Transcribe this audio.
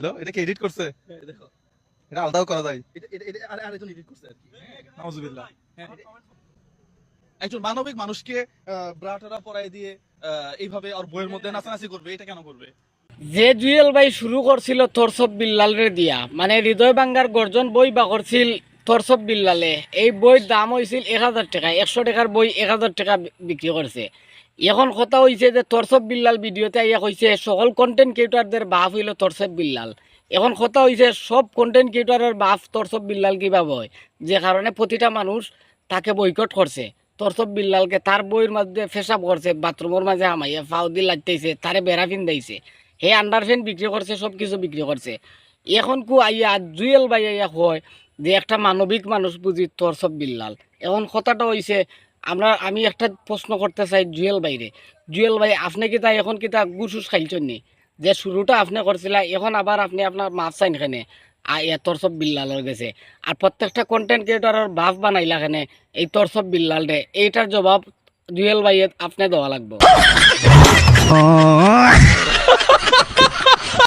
Hello এটা কি edit করছে? দেখো। এটা আলাদাও করা যায়। আরেকজন এডিট করছে আর কি। নাউজুবিল্লাহ। হ্যাঁ, একজন মানবিক মানুষকে ব্রাটারা পরাই দিয়ে আহ, এইভাবে আর বইয়ের মধ্যে নাচানাচি করবে এটা কেন করবে? যে জুয়েল ভাই শুরু করছিল তোরসব বিল্লাল রে দিয়া মানে হৃদয় বাঙ্গার গর্জন বই বা করছিল তোরসব বিল্লালে, এই বইয়ের দাম হয়েছিল এক হাজার টাকা, একশো টাকার বই এক হাজার টাকা বিক্রি করছে এখন কথা হয়েছে যে তোরসব বিল্লাল ভিডিওতে আইয়া কইছে সকল কন্টেন্ট ক্রিয়েটারদের বাপ হইল তোরসব বিল্লাল। এখন কথা হয়েছে সব কন্টেন্ট ক্রিয়েটারের বাপ তোরসব বিল্লাল কীভাবে হয় যে কারণে প্রতিটা মানুষ তাকে বয়কট করছে তোরসব বিল্লালকে তার বইয়ের মধ্যে ফেসাব করছে বাথরুমের মাঝে হামাইয়া ফাউদি লাগতেছে তারে বেড়া ফিন্দাইছে হে আন্ডার ফ্যান বিক্রি করছে সব কিছু বিক্রি করছে এখন কু আইয়া, জুয়েল ভাই আইয়া কয় যে একটা মানবিক মানুষ বুঝি তোর সব বিল্লাল। এখন কথাটা হইছে আমরা আমি একটা প্রশ্ন করতে চাই জুয়েল ভাইরে। জুয়েল ভাই আপনি কি তা এখন কি তা গুসুস খাইছেন নি? যে শুরুটা আপনি করছিলা এখন আবার আপনি আপনার মাছ চাইন খানে আইয়া তোর সব বিল্লালের গেছে। আর প্রত্যেকটা কন্টেন্ট ক্রিয়েটারের ভাব বানাইলা খানে এই তোর সব বিল্লাল রে এইটার জবাব জুয়েল ভাই আপনি দেওয়া লাগবে।